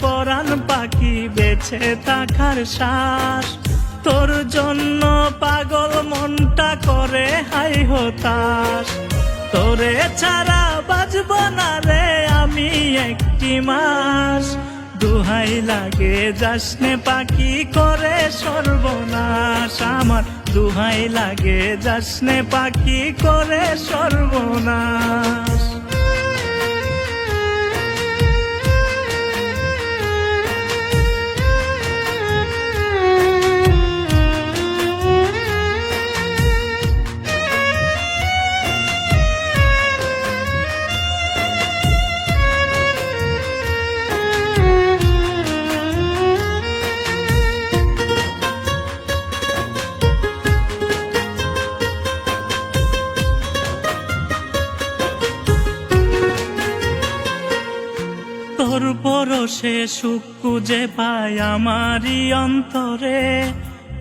পরাণ পাখি বেছে থাকার শ্বাস। তোর জন্য পাগল মনটা করে হাই হতাশ। তোরে ছাড়া বাজব না রে আমি একটি মাস। দুহাই লাগে যাসনে পাখি করে সর্বনাশ। আমার দুহাই লাগে যাসনে পাখি করে সর্বনাশ। পরশে সুখ খুঁজে পায় আমারই অন্তরে।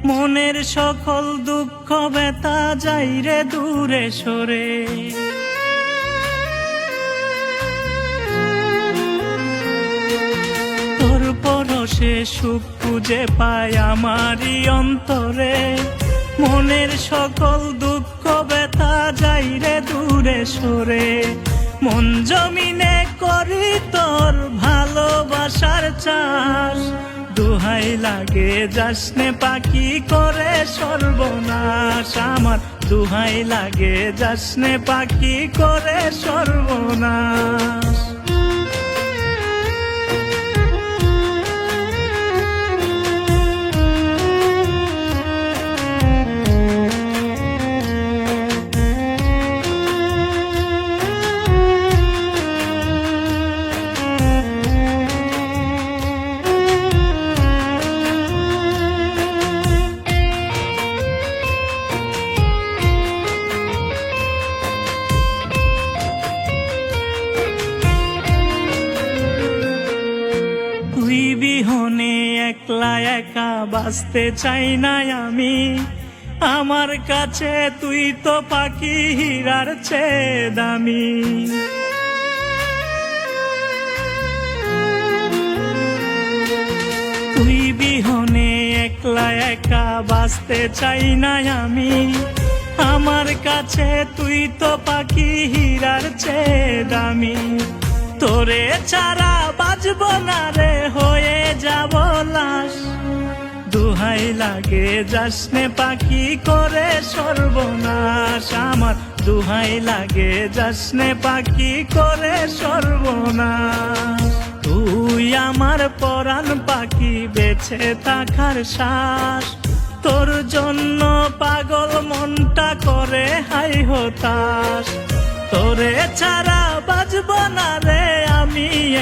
মনের সকল দুঃখ ব্যথা যাই রে দূরে সরে। তোর পরশে সুখ খুঁজে পাই আমারই অন্তরে। মনের সকল দুঃখ ব্যথা যাই রে দূরে সরে। মন জমিনে করি তোর ভালোবাসার চাষ। দুহাই লাগে যাসনে পাখি করে সর্বনাশ। আমার দুহাই লাগে যাসনে পাখি করে সর্বনাশ। বিহনে একলা একা বাঁচতে চাই না আমি। আমার কাছে তুই তো পাখি হীরার চেয়ে দামি। তুই বিহনে একলা একা বাঁচতে চাই না আমি। আমার কাছে তুই তো পাখি হীরার চেয়ে দামি। তোরে ছাড়া বাজব না রে, হয়ে যাব লাশ। দুহাই লাগে যাসনে পাখি করে সর্বনাশ। আমার দুহাই লাগে যাসনে পাখি করে সর্বনাশ। তুই আমার পরাণ পাখি বেছে থাকার শ্বাস। তোর জন্য পাগল মনটা করে হাই হতাশ। তোরে ছাড়া বাজব না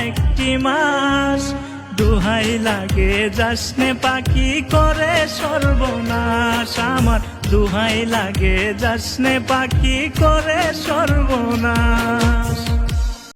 একটি মাস। দুহাই লাগে, যাসনে পাখি করে সর্বনাশ। আমার দুহাই লাগে, যাসনে পাখি করে সর্বনাশ।